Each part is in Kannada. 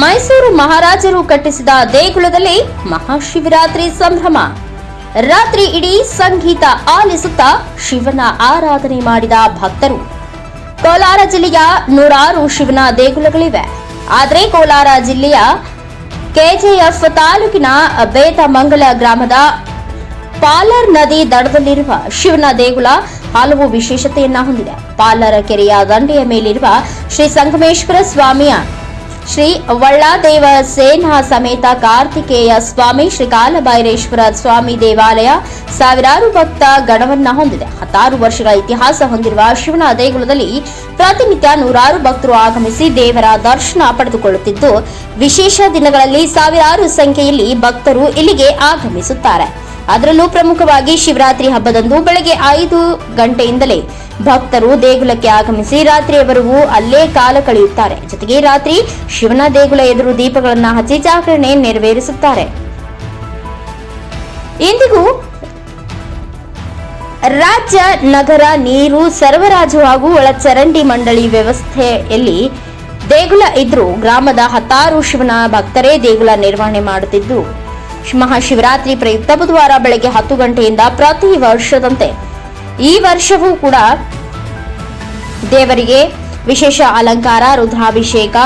ಮೈಸೂರು ಮಹಾರಾಜರು ಕಟ್ಟಿಸಿದ ದೇಗುಲದಲ್ಲಿ ಮಹಾಶಿವರಾತ್ರಿ ಸಂಭ್ರಮ. ರಾತ್ರಿ ಇಡೀ ಸಂಗೀತ ಆಲಿಸುತ್ತಾ ಶಿವನ ಆರಾಧನೆ ಮಾಡಿದ ಭಕ್ತರು. ಕೋಲಾರ ಜಿಲ್ಲೆಯ ನೂರಾರು ಶಿವನ ದೇಗುಲಗಳಿವೆ. ಆದರೆ ಕೋಲಾರ ಜಿಲ್ಲೆಯ ಕೆಜೆಎಫ್ ತಾಲೂಕಿನ ಬೇತಮಂಗಲ ಗ್ರಾಮದ ಪಾಲರ್ ನದಿ ದಡದಲ್ಲಿರುವ ಶಿವನ ದೇಗುಲ ಹಲವು ವಿಶೇಷತೆಯನ್ನ ಹೊಂದಿದೆ. ಪಾಲರ ಕೆರೆಯ ದಂಡೆಯ ಮೇಲಿರುವ ಶ್ರೀ ಸಂಗಮೇಶ್ವರ ಸ್ವಾಮಿಯ ಶ್ರೀ ವಳ್ಳಾದೇವ ಸೇನಾ ಸಮೇತ ಕಾರ್ತಿಕೇಯ ಸ್ವಾಮಿ ಶ್ರೀ ಕಾಲಭೈರೇಶ್ವರ ಸ್ವಾಮಿ ದೇವಾಲಯ ಸಾವಿರಾರು ಭಕ್ತ ಗಣವನ್ನ ಹೊಂದಿದೆ. ಹತ್ತಾರು ವರ್ಷಗಳ ಇತಿಹಾಸ ಹೊಂದಿರುವ ಶಿವನ ದೇಗುಲದಲ್ಲಿ ಪ್ರತಿನಿತ್ಯ ನೂರಾರು ಭಕ್ತರು ಆಗಮಿಸಿ ದೇವರ ದರ್ಶನ ಪಡೆದುಕೊಳ್ಳುತ್ತಿದ್ದು, ವಿಶೇಷ ದಿನಗಳಲ್ಲಿ ಸಾವಿರಾರು ಸಂಖ್ಯೆಯಲ್ಲಿ ಭಕ್ತರು ಇಲ್ಲಿಗೆ ಆಗಮಿಸುತ್ತಾರೆ. ಅದರಲ್ಲೂ ಪ್ರಮುಖವಾಗಿ ಶಿವರಾತ್ರಿ ಹಬ್ಬದಂದು ಬೆಳಗ್ಗೆ ಐದು ಗಂಟೆಯಿಂದಲೇ ಭಕ್ತರು ದೇಗುಲಕ್ಕೆ ಆಗಮಿಸಿ ರಾತ್ರಿಯವರೆಗೂ ಅಲ್ಲೇ ಕಾಲ ಕಳೆಯುತ್ತಾರೆ. ಜೊತೆಗೆ ರಾತ್ರಿ ಶಿವನ ದೇಗುಲ ಎದುರು ದೀಪಗಳನ್ನು ಹಚ್ಚಿ ಜಾಗರಣೆ ನೆರವೇರಿಸುತ್ತಾರೆ. ಇಂದಿಗೂ ರಾಜ್ಯ, ನಗರ, ನೀರು, ಸರಬರಾಜು ಹಾಗೂ ಒಳಚರಂಡಿ ಮಂಡಳಿ ವ್ಯವಸ್ಥೆಯಲ್ಲಿ ದೇಗುಲ ಇದ್ರು ಗ್ರಾಮದ ಹತ್ತಾರು ಶಿವನ ಭಕ್ತರೇ ದೇಗುಲ ನಿರ್ವಹಣೆ ಮಾಡುತ್ತಿದ್ದು, ಮಹಾಶಿವರಾತ್ರಿ ಪ್ರಯುಕ್ತ ಬುಧವಾರ ಬೆಳಗ್ಗೆ ಹತ್ತು ಗಂಟೆಯಿಂದ ಪ್ರತಿ ವರ್ಷದಂತೆ ಈ ವರ್ಷವೂ ಕೂಡ ದೇವರಿಗೆ ವಿಶೇಷ ಅಲಂಕಾರ, ರುದ್ರಾಭಿಷೇಕ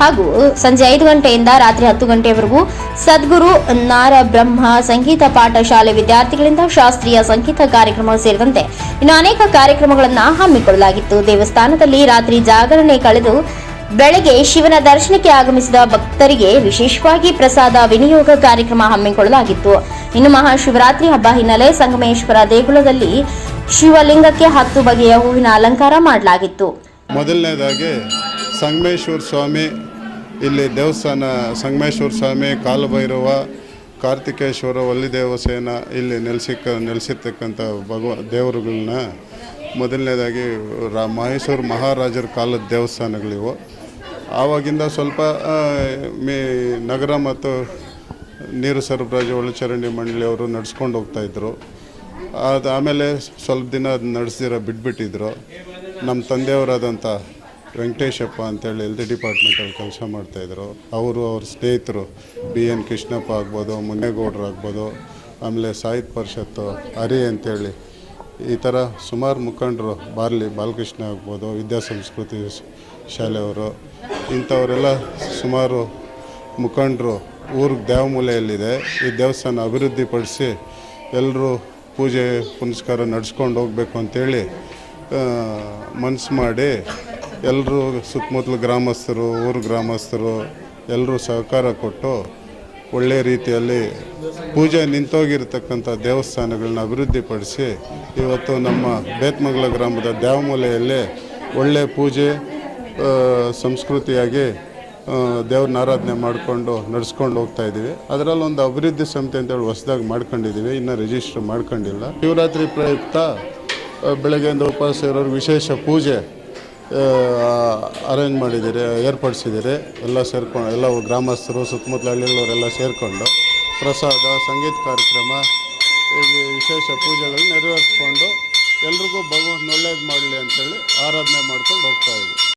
ಹಾಗೂ ಸಂಜೆ ಐದು ಗಂಟೆಯಿಂದ ರಾತ್ರಿ ಹತ್ತು ಗಂಟೆವರೆಗೂ ಸದ್ಗುರು ನಾರ ಬ್ರಹ್ಮ ಸಂಗೀತ ಪಾಠ ಶಾಲೆ ವಿದ್ಯಾರ್ಥಿಗಳಿಂದ ಶಾಸ್ತ್ರೀಯ ಸಂಗೀತ ಕಾರ್ಯಕ್ರಮ ಸೇರಿದಂತೆ ಇನ್ನು ಅನೇಕ ಕಾರ್ಯಕ್ರಮಗಳನ್ನು ಹಮ್ಮಿಕೊಳ್ಳಲಾಗಿತ್ತು. ದೇವಸ್ಥಾನದಲ್ಲಿ ರಾತ್ರಿ ಜಾಗರಣೆ ಕಳೆದು ಬೆಳಗ್ಗೆ ಶಿವನ ದರ್ಶನಕ್ಕೆ ಆಗಮಿಸಿದ ಭಕ್ತರಿಗೆ ವಿಶೇಷವಾಗಿ ಪ್ರಸಾದ, ವಿನಿಯೋಗ ಕಾರ್ಯಕ್ರಮ ಹಮ್ಮಿಕೊಳ್ಳಲಾಗಿತ್ತು. ಇನ್ನು ಮಹಾಶಿವರಾತ್ರಿ ಹಬ್ಬ ಹಿನ್ನೆಲೆ ಸಂಗಮೇಶ್ವರ ದೇಗುಲದಲ್ಲಿ ಶಿವಲಿಂಗಕ್ಕೆ ಹತ್ತು ಬಗೆಯ ಹೂವಿನ ಅಲಂಕಾರ ಮಾಡಲಾಗಿತ್ತು. ಮೊದಲನೇದಾಗಿ ಸಂಗಮೇಶ್ವರ ಸ್ವಾಮಿ, ಇಲ್ಲಿ ದೇವಸ್ಥಾನ ಸಂಗಮೇಶ್ವರ ಸ್ವಾಮಿ, ಕಾಲಭೈರವ, ಕಾರ್ತಿಕೇಶ್ವರ, ವಲ್ಲಿದೇವಸೇನ ಇಲ್ಲಿ ನೆಲೆಸಿಕ್ಕ ನೆಲೆಸಿರ್ತಕ್ಕಂಥ ಭಗವ, ದೇವರುಗಳನ್ನ ಮೊದಲನೇದಾಗಿ ರಾ ಮೈಸೂರು ಮಹಾರಾಜರ ಕಾಲದ ದೇವಸ್ಥಾನಗಳಿವು. ಆವಾಗಿಂದ ಸ್ವಲ್ಪ ಮೀ ಮೇ, ನಗರ ಮತ್ತು ನೀರು ಸರಬರಾಜು, ಒಳಚರಂಡಿ ಮಂಡಳಿಯವರು ನಡ್ಸ್ಕೊಂಡು ಹೋಗ್ತಾಯಿದ್ರು ಅದು ಆಮೇಲೆ ಸ್ವಲ್ಪ ದಿನ ಅದು ನಡೆಸಿರೋ ಬಿಟ್ಬಿಟ್ಟಿದ್ರು. ನಮ್ಮ ತಂದೆಯವರಾದಂಥ ವೆಂಕಟೇಶಪ್ಪ ಅಂತೇಳಿ ಎಲ್ ಡಿ ಡಿಪಾರ್ಟ್ಮೆಂಟಲ್ಲಿ ಕೆಲಸ ಮಾಡ್ತಾಯಿದ್ರು ಅವರು ಅವ್ರ ಸ್ನೇಹಿತರು ಬಿ ಎನ್ ಕೃಷ್ಣಪ್ಪ ಆಗ್ಬೋದು, ಮುನ್ನೇಗೌಡರು ಆಗ್ಬೋದು, ಆಮೇಲೆ ಸಾಹಿತ್ಯ ಪರಿಷತ್ತು ಹರಿ ಅಂತೇಳಿ ಈ ಥರ ಸುಮಾರು ಮುಖಂಡರು ಬಾರ್ಲಿ ಬಾಲಕೃಷ್ಣ ಆಗ್ಬೋದು, ವಿದ್ಯಾ ಸಂಸ್ಕೃತಿ ಶಾಲೆಯವರು ಇಂಥವರೆಲ್ಲ ಸುಮಾರು ಮುಖಂಡರು ಊರಿಗೆ ದೇವಮೂಲೆಯಲ್ಲಿದೆ. ಈ ದೇವಸ್ಥಾನ ಅಭಿವೃದ್ಧಿಪಡಿಸಿ ಎಲ್ಲರೂ ಪೂಜೆ ಪುನಸ್ಕಾರ ನಡೆಸ್ಕೊಂಡು ಹೋಗಬೇಕು ಅಂತೇಳಿ ಮನಸ್ಸು ಮಾಡಿ ಎಲ್ಲರೂ ಸುತ್ತಮುತ್ತಲು ಗ್ರಾಮಸ್ಥರು, ಊರು ಗ್ರಾಮಸ್ಥರು ಎಲ್ಲರೂ ಸಹಕಾರ ಕೊಟ್ಟು ಒಳ್ಳೆಯ ರೀತಿಯಲ್ಲಿ ಪೂಜೆ ನಿಂತೋಗಿರ್ತಕ್ಕಂಥ ದೇವಸ್ಥಾನಗಳನ್ನ ಅಭಿವೃದ್ಧಿಪಡಿಸಿ ಇವತ್ತು ನಮ್ಮ ಬೇತ್ಮಂಗಲ ಗ್ರಾಮದ ದೇವಮೂಲೆಯಲ್ಲಿ ಒಳ್ಳೆಯ ಪೂಜೆ ಸಂಸ್ಕೃತಿಯಾಗಿ ದೇವ್ರನ್ನ ಆರಾಧನೆ ಮಾಡಿಕೊಂಡು ನಡೆಸ್ಕೊಂಡು ಹೋಗ್ತಾ ಇದ್ದೀವಿ. ಅದರಲ್ಲಿ ಒಂದು ಅಭಿವೃದ್ಧಿ ಸಮಿತಿ ಅಂತೇಳಿ ಹೊಸದಾಗಿ ಮಾಡ್ಕೊಂಡಿದ್ದೀವಿ. ಇನ್ನೂ ರಿಜಿಸ್ಟರ್ ಮಾಡ್ಕೊಂಡಿಲ್ಲ. ಶಿವರಾತ್ರಿ ಪ್ರಯುಕ್ತ ಬೆಳಗ್ಗೆಯಿಂದ ಉಪವಾಸ ಇರೋರು ವಿಶೇಷ ಪೂಜೆ ಅರೇಂಜ್ ಮಾಡಿದ್ದೀರಿ, ಏರ್ಪಡಿಸಿದ್ದೀರಿ. ಎಲ್ಲ ಸೇರ್ಕೊಂಡು ಎಲ್ಲ ಗ್ರಾಮಸ್ಥರು, ಸುತ್ತಮುತ್ತಲ ಹಳ್ಳಿಗಳವರೆಲ್ಲ ಸೇರಿಕೊಂಡು ಪ್ರಸಾದ, ಸಂಗೀತ ಕಾರ್ಯಕ್ರಮ, ಈ ವಿಶೇಷ ಪೂಜೆಗಳು ನೆರವೇರಿಸ್ಕೊಂಡು ಎಲ್ರಿಗೂ ಭಗವಂತ ಒಳ್ಳೇದು ಮಾಡಲಿ ಅಂತೇಳಿ ಆರಾಧನೆ ಮಾಡ್ಕೊಂಡು ಹೋಗ್ತಾ ಇದ್ದೀವಿ.